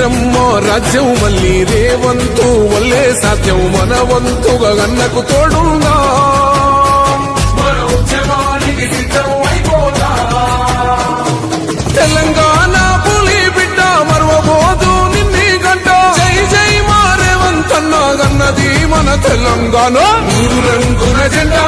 ఇందిరమ్మ రాజ్యం మళ్ళీ రేవంతు వల్లే సాధ్యం మన వంతుగా గన్నకు తోడుందా. తెలంగాణ పులి బిడ్డ మరవబోదు నిన్ని గంట. జై జై మారేవంతన్న గన్నది మన తెలంగాణ. రంగుల జెండా